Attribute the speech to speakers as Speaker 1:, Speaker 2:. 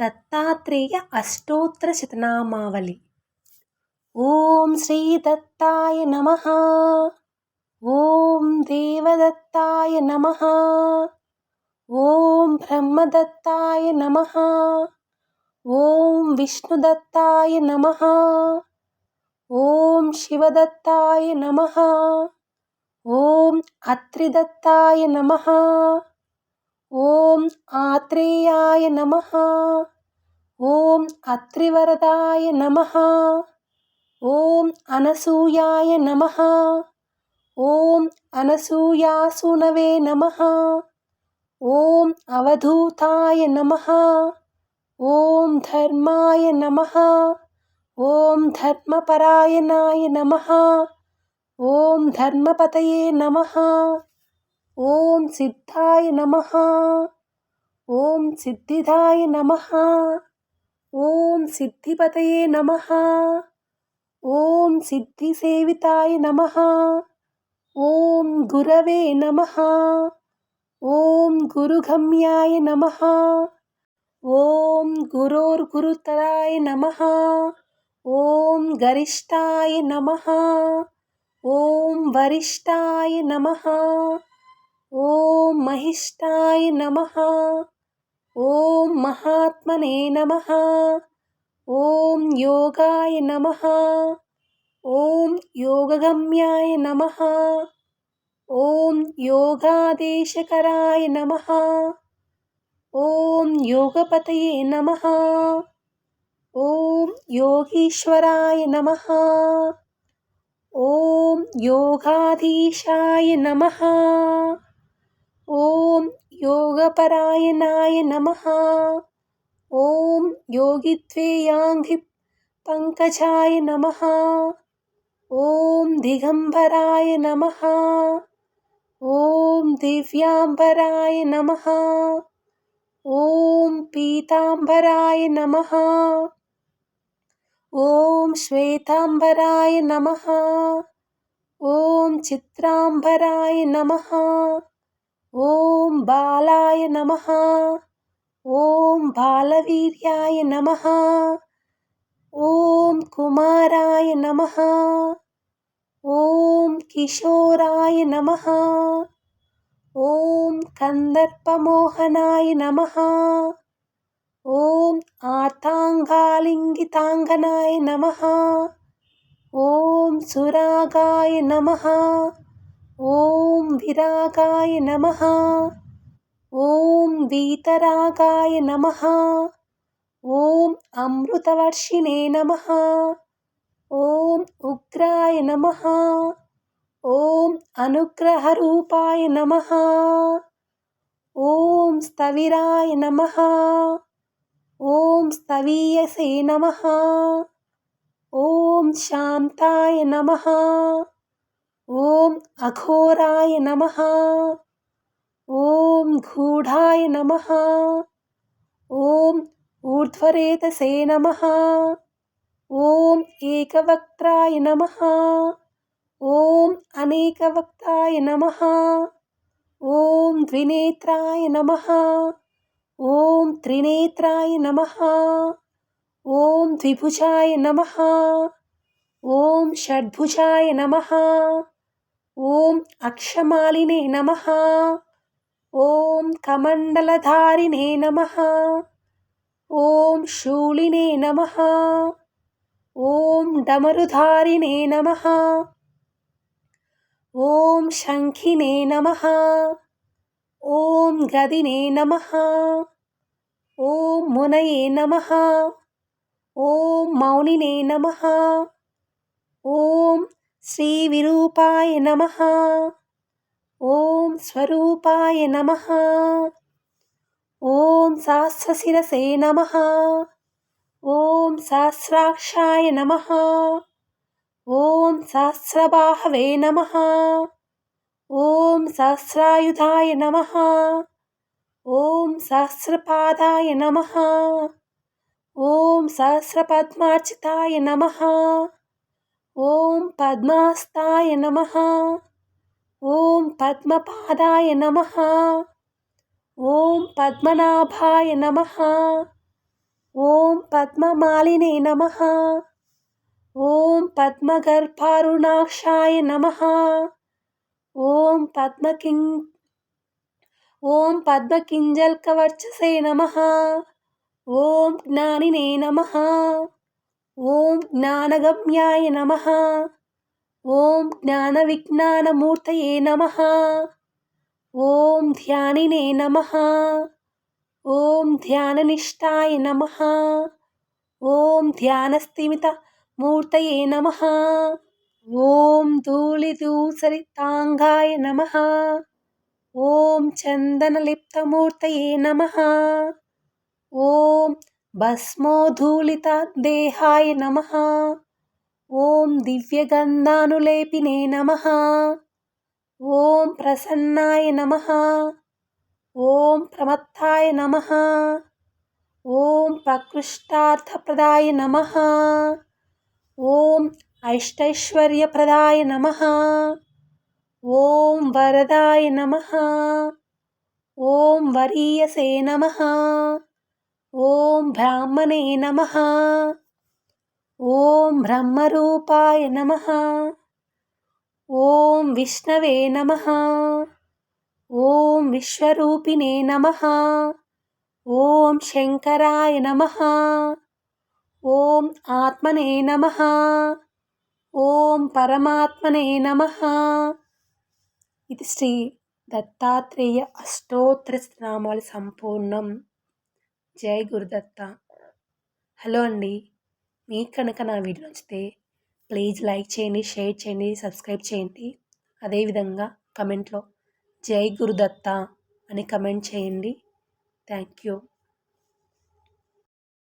Speaker 1: दत्तात्रेय अष्टोत्तरशतनामावली। ॐ श्रीदत्ताय नमः। ॐ देवदत्ताय नमः। ॐ ब्रह्मदत्ताय नमः। ॐ विष्णुदत्ताय नमः। ॐ शिवदत्ताय नमः। ॐ अत्रिदत्ताय नमः। ఓం ఆత్రేయాయ నమ. ఓం అత్రివరదాయ నమ. ఓం అనసూయాయ నమ. ఓం అనసూయాసునవే నమ. ఓం అవధూతాయ నమ. ఓం ధర్మాయ నమ. ఓం ధర్మపరాయణాయ నమ. ఓం ధర్మపతయే నమ. ఓం సిద్ధాయ నమ. ఓం సిద్ధిదాయ నమ. ఓం సిద్ధిపతయే నమ. ఓం సిద్ధిసేవితాయ నమ. ఓం గురవే నమ. ఓం గురుగమ్యాయ నమ. ఓం గురోర్గురుతరాయ నమ. ఓం గరిష్టాయ నమ. ఓం వరిష్టాయ నమ. ఓం మహిష్టాయ నమ. ఓం మహాత్మనే నమ. ఓం యోగాయ నమ. ఓం యోగగమ్యాయ నమ. ఓం యోగాదేశకరాయ నమ. ఓం యోగపతయే నమ. ఓం యోగీశ్వరాయ నమ. ఓం యోగాధీశాయ నమ. ఓం యోగపరాయణాయ నమ. ఓం యోగిద్వేయాంఘి పంకజాయ నమ. ఓం దిగంబరాయ నమ. ఓం దివ్యాంబరాయ నమ. ఓం పీతాంబరాయ నమ. ఓం శ్వేతాంబరాయ నమ. ఓం చిత్రాంబరాయ నమ. ॐ बालाय नमः। ॐ बालवीर्याय नमः। ॐ कुमाराय नमः। ॐ किशोराय नमः। ॐ कन्दर्पमोहनाय नमः। ॐ आर्ताङ्गालिङ्गिताङ्गनाय नमः। ॐ सुरागाय नमः। ఓం విరాగాయ నమ. ఓం వీతరాగాయ నమ. ఓం అమృతవర్షిణే నమ. ఓం ఉగ్రాయ నమ. ఓం అనుగ్రహరూపాయ నమ. ఓం స్థవిరాయ నమ. ఓం స్థవీయసే నమ. ఓం శాంతాయ నమ. ఓం అఘోరాయ నమ. ఓం గూఢాయ నమ. ఓం ఊర్ధ్వరేతసే నమ. ఓం ఏకవక్త్రాయ నమ. ఓం అనేకవక్తాయ నమ. ఓం ద్వినేత్రాయ నమ. ఓం త్రినేత్రాయ నమ. ఓం ద్విభుజాయ నమ. ఓం షడ్భుజాయ నమ. ఓం అక్షమాలినే నమ. ఓం కమండలధారినే నమ. ఓం శూలినే నమ. ఓం డమరుధారినే నమ. ఓం శంఖినే నమ. ఓం గదినే నమ. ఓం మునయే నమ. ఓం మౌనినే నమ. ఓం श्रीविरूपाय नमः। ॐ स्वरूपाय नमः। ॐ सहस्रशिरसे नमः। ॐ सहस्राक्षाय नमः। ॐ सहस्रबाहवे नमः। ॐ सहस्रायुधाय नमः। ॐ सहस्रपादाय नमः। ॐ सहस्रपद्मार्चिताय नमः। ఓం పద్మాస్తాయ నమ. ఓం పద్మపాదాయ నమ. ఓం పద్మనాభాయ నమ. ఓం పద్మమాలినే నమ. ఓం పద్మగర్భారుణాక్షాయ నమ. ఓం పద్మకిం ఓం పద్మకింజల్కవర్చసే నమ. ఓం జ్ఞానినే నమ. ఓం జ్ఞానగమ్యాయ నమ. ఓం జ్ఞాన విజ్ఞానమూర్తయే నమ. ఓం ధ్యానినే నమ. ఓం ధ్యాననిష్టాయ నమ. ఓం ధ్యానస్థిమిత మూర్తయే నమ. ఓం ధూళిదూసరితాంగాయ నమ. ఓం చందనలిప్తమూర్తయే నమ. ఓం భస్మోధూళితదేహాయ నమ. ఓం దివ్యగంధానులేపినే నమ. ఓం ప్రసన్నాయ నమ. ఓం ప్రమత్తాయ నమ. ఓం ప్రకృష్టార్థప్రదాయ నమ. ఓం ఐష్టైశ్వర్యప్రదాయ నమ. ఓం వరదాయ నమ. ఓం వరీయసే నమ. ఓం బ్రాహ్మణే నమ. ఓం బ్రహ్మరూపాయ నమ. ఓం విష్ణవే నమ. ఓం విశ్వరూపిణే నమ. ఓం శంకరాయ నమ. ఓం ఆత్మనే నమ. ఓం పరమాత్మనే నమ. ఇది శ్రీ దత్తాత్రేయ అష్టోత్తర నామాలు సంపూర్ణం. జై గురుదత్త. హలో అండి. మీకు కనుక నా వీడియో నచ్చితే ప్లీజ్ లైక్ చేయండి షేర్ చేయండి సబ్స్క్రైబ్ చేయండి. అదేవిధంగా కమెంట్లో జై గురుదత్త అని కమెంట్ చేయండి. Thank you.